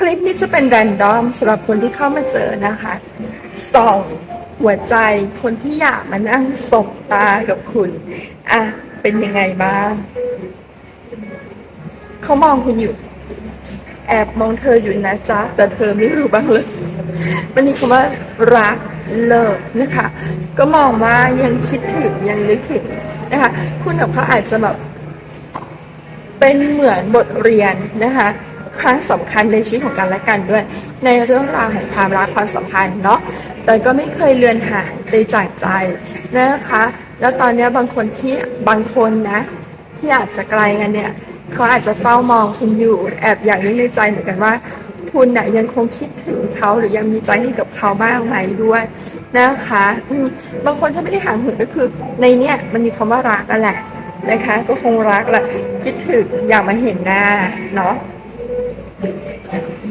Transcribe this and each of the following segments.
คลิปนี้จะเป็นแรนดอมสำหรับคนที่เข้ามาเจอนะคะส่องหัวใจคนที่อยากมานั่งสบตากับคุณ อะ เป็นยังไงบ้าง เขามองคุณอยู่ แอบมองเธออยู่นะจ๊ะ แต่เธอไม่รู้บ้างเลย มันมีคำว่ารักเลิกนะคะ ก็มองว่ายังคิดถึงยังนึกถึงนะคะ คุณกับเขาอาจจะแบบเป็นเหมือนบทเรียนนะคะ ครั้งสำคัญในชีวิตของกันและกันด้วย ในเรื่องราวของความรักความสัมพันธ์เนาะแต่ก็ไม่เคยเลือนหายไปจากใจนะคะ แล้วตอนนี้บางคนที่บางคนนะ ที่อาจจะไกลกันเนี่ยเขาอาจจะเฝ้ามองคุณอยู่แอบอยากนึกในใจเหมือนกันว่าคุณน่ะยังคงคิดถึงเขาหรือยังมีใจให้กับเขาบ้างไหมด้วยนะคะบางคนถ้าไม่ได้ห่างเหินก็คือ ในเนี้ยมันมีคำว่ารักนั่นแหละนะคะ ก็คงรักแหละคิดถึงอยากมาเห็นหน้าเนาะ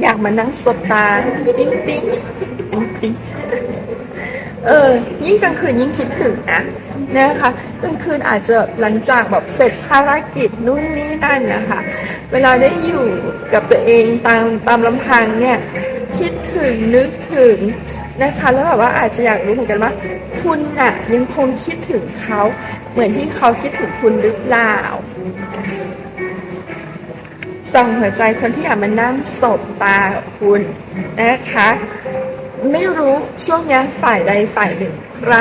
อยากมานั่งสบตาปิ๊งปิ๊งปิ๊งปิ๊งเออ ยิ่งกลางคืนยิ่งคิดถึงนะนะคะกลางคืนอาจจะหลังจากแบบเสร็จภารกิจนู่นนี่นั่นนะคะ เวลาได้อยู่กับตัวเองตามตามลำพังเนี่ยคิดถึงนึกถึงนะคะ แล้วแบบว่าอาจจะอยากรู้เหมือนกันว่า คุณน่ะยังคงคิดถึงเขาเหมือนที่เขาคิดถึงคุณหรือเปล่า ส่องหัวใจคนที่อยากมานั่งสบตาคุณนะคะ ไม่รู้ช่วงนี้ฝ่ายใดฝ่ายหนึ่งใคร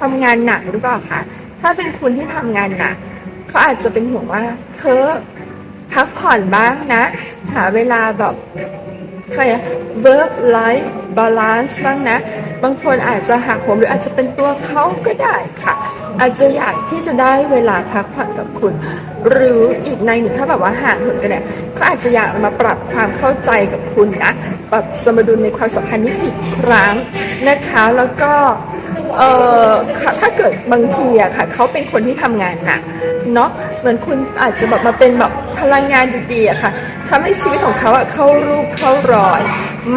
ทำงานหนักหรือเปล่าคะถ้าเป็นคุณที่ทำงานหนักเขาอาจจะเป็นห่วงว่าเธอพักผ่อนบ้างนะ หาเวลาแบบใครอะ work life balance บ้างนะ บางคนอาจจะหักโหมหรืออาจจะเป็นตัวเขาก็ได้ค่ะ อาจจะอยากที่จะได้เวลาพักผ่อนกับคุณหรืออีกในหนึ่งถ้าแบบว่าห่างเหินกันเนี่ยเขาอาจจะอยากมาปรับความเข้าใจกับคุณนะปรับสมดุลในความสัมพันธ์นี้อีกครั้งนะคะแล้วก็เออค่ะถ้าเกิดบางทีอะค่ะเขาเป็นคนที่ทำงานหนักเนาะเหมือนคุณอาจจะแบบมาเป็นแบบพลังงานดีๆอะค่ะทำให้ชีวิตของเขาอะเข้ารูปเข้ารอย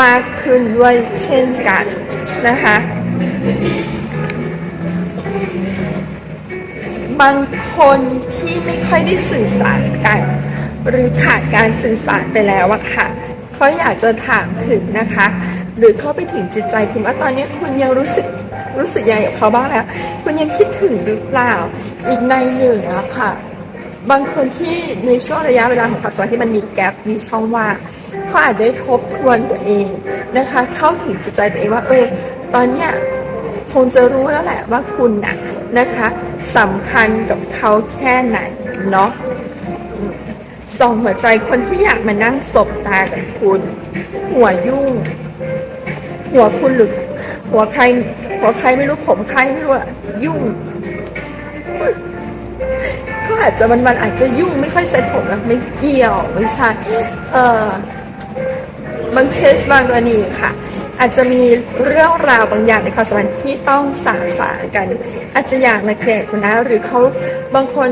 มากขึ้นด้วยเช่นกันนะคะ บางคนที่ไม่ค่อยได้สื่อสารกัน หรือขาดการสื่อสารไปแล้วอะค่ะเขาอยากจะถามถึงนะคะ หรือเข้าไปถึงจิตใจคุณว่าตอนนี้คุณยังรู้สึกรู้สึกยังไงกับเขาบ้างแล้ว คุณยังคิดถึงหรือเปล่า อีกในหนึ่งอะค่ะ บางคนที่ในช่วงระยะเวลาของความสัมพันธ์ที่มันมีแกลบมีช่องว่างเขาอาจได้ทบทวนตัวเองนะคะ เข้าถึงจิตใจตัวเองว่าเออตอนเนี้ย คงจะรู้แล้วแหละว่าคุณน่ะนะคะสำคัญกับเขาแค่ไหนเนาะส่องหัวใจคนที่อยากมานั่งสบตากับคุณ หัวยุ่ง หัวคุณหรือหัวใคร หัวใครไม่รู้ผมใครไม่รู้อะยุ่งก็อาจจะมันมันอาจจะยุ่งไม่ค่อยเซ็ตผมนะไม่เกี่ยวไม่ใช่เออบางเคสบางกรณีค่ะ อาจจะมีเรื่องราวบางอย่างในความสัมพันธ์ที่ต้องสาสางกัน อาจจะอยากมาเคลียร์กับคุณนะหรือเขาบางคน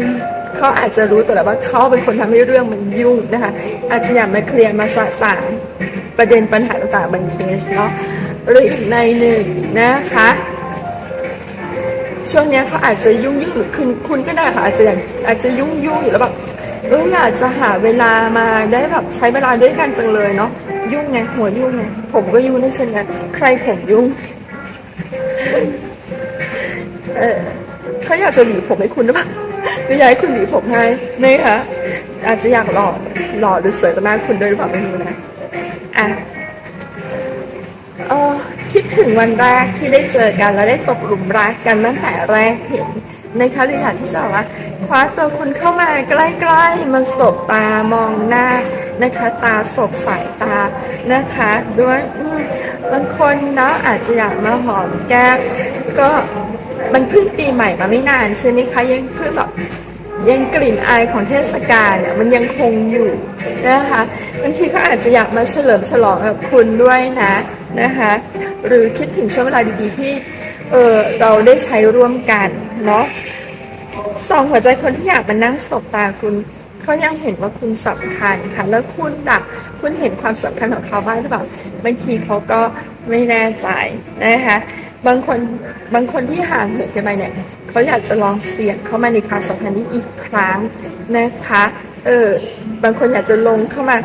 เขาอาจจะรู้ตัวแล้วว่าเขาเป็นคนทำให้เรื่องมันยุ่งนะคะ อาจจะอยากมาเคลียร์มาสาสางประเด็นปัญหาต่างๆบางเคสเนาะหรืออีกในหนึ่งนะคะช่วงนี้เขาอาจจะยุ่งยุ่งหรือคุณคุณก็ได้ค่ะอาจจะอยางอาจจะยุ่งยุ่งอยู่แล้วแบบ เอออยากจะหาเวลามาได้แบบใช้เวลาด้วยกันจังเลยเนาะยุ่งไงหัวยุ่งไงผมก็ยุ่งด้วยเช่นกันใครผมยุ่งเออเขาอยากจะหวีผมให้คุณหรือเปล่าหรืออยากให้คุณหวีผมให้ไหมคะอาจจะอยากหล่อหล่อหรือสวยต่อหน้าคุณด้วยหรือเปล่าไม่รู้นะอะเออคิดถึงวันแรกที่ได้เจอกันแล้วได้ตกหลุมรักกันตั้งแต่แรกเห็น นะคะเลยอยากที่จะบอกว่าคว้าตัวคุณเข้ามาใกล้ๆมาสบตามองหน้านะคะ ตาสบสายตานะคะ ด้วยบางคนเนาะอาจจะอยากมาหอมแก้มก็มันเพิ่งปีใหม่มาไม่นานใช่ไหมคะยังเพิ่งแบบยังกลิ่นอายของเทศกาลเนี่ยมันยังคงอยู่นะคะบางทีเขาอาจจะอยากมาเฉลิมฉลองกับคุณด้วยนะนะคะ หรือคิดถึงช่วงเวลาดีๆที่ เออเราได้ใช้ร่วมกันเนาะสองหัวใจคนที่อยากมานั่งสบตาคุณเขายังเห็นว่าคุณสำคัญค่ะ แล้วคุณดักคุณเห็นความสำคัญของเขาบ้างหรือเปล่าบางทีเขาก็ไม่แน่ใจนะคะบางคนบางคนที่ห่างเหินกันไปเนี่ยเขาอยากจะลองเสี่ยงเข้ามาในความสัมพันธ์นี้อีกครั้งนะคะเออบางคนอยากจะลงเข้ามา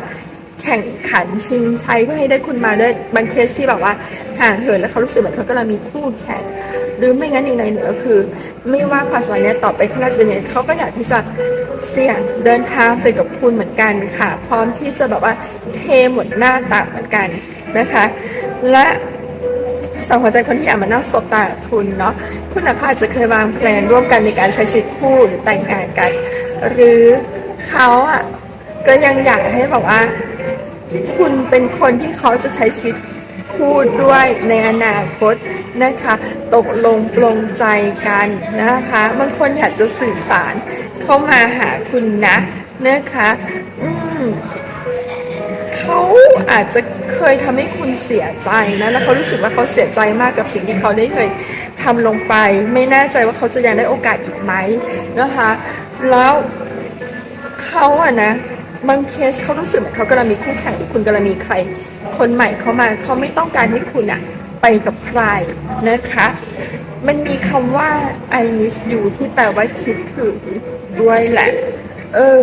แค่แข่งขันชิงชัยเพื่อให้ได้คุณมาด้วยบางเคสที่แบบว่าห่างเหินแล้วเขารู้สึกเหมือนเขากำลังมีคู่แข่ง หรือไม่งั้นอีกในหนึ่งก็คือ ไม่ว่าความสัมพันธ์เนี้ยต่อไปข้างหน้าจะเป็นยังไงเขาก็อยากที่จะเสี่ยงเดินทางไปกับคุณเหมือนกันค่ะ พร้อมที่จะแบบว่าเทหมดหน้าตาเหมือนกันนะคะ และสาวหัวใจคนที่อยากมานั่งสบตาคุณเนาะคุณอาจจะเคยวางแผนร่วมกันในการใช้ชีวิตคู่หรือแต่งงานกัน หรือเขาอะก็ยังอยากให้แบบว่า คุณเป็นคนที่เขาจะใช้ชีวิต คู่ด้วยในอนาคตนะคะ ตกลงปลงใจกันนะคะบางคนอยากจะสื่อสารเข้ามาหาคุณนะนะคะอืมเขาอาจจะเคยทำให้คุณเสียใจนะแล้วเขารู้สึกว่าเขาเสียใจมากกับสิ่งที่เขาได้เคยทำลงไป ไม่แน่ใจว่าเขาจะยังได้โอกาสอีกไหมนะคะ แล้วเขาอะนะบางเคสเขารู้สึกเหมือนเขากำลังมีคู่แข่งหรือคุณกำลังมีใคร คนใหม่เข้ามาเขาไม่ต้องการให้คุณอะไปกับใครนะคะ มันมีคำว่า I miss you ที่แปลว่าคิดถึงด้วยแหละ เออ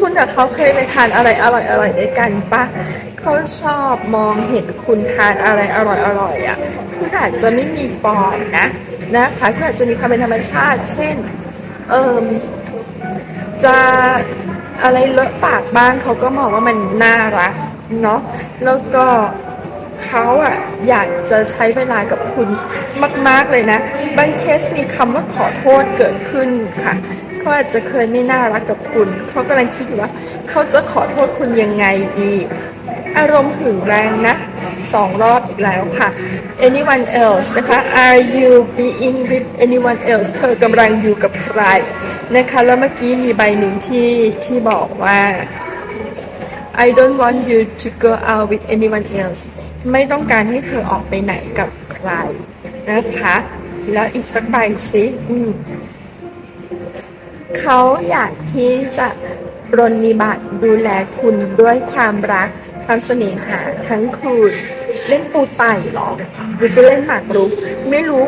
คุณกับเขาเคยไปทานอะไรอร่อยอร่อยๆด้วยกันปะเขาชอบมองเห็นคุณทานอะไรอร่อยอร่อยๆอะคุณอาจจะไม่มีฟอร์มนะนะคะคุณอาจจะมีความเป็นธรรมชาติ เช่น เอิมจะอะไรเลอะปากบ้างเขาก็มองว่ามันน่ารัก เนาะแล้วก็เขาอะอยากจะใช้เวลากับคุณมาก ๆ เลยนะ บางเคสมีคำว่าขอโทษเกิดขึ้นค่ะเขาอาจจะเคยไม่น่ารักกับคุณ เขากำลังคิดอยู่ว่า เขาจะขอโทษคุณยังไงดี อารมณ์หึงแรงนะสองรอบอีกแล้วค่ะ anyone else นะคะ are you being with anyone else เธอกำลังอยู่กับใครนะคะ แล้วเมื่อกี้มีใบหนึ่งที่ที่บอกว่า I don't want you to go out with anyone else ไม่ต้องการให้เธอออกไปไหนกับใครนะคะ แล้วอีกสักใบสิอืมเขาอยากที่จะรนนิบัติดูแลคุณด้วยความรักความเสน่หาทั้งคืน เล่นปูไต่หรอหรือจะเล่นหมากรุก ไม่รู้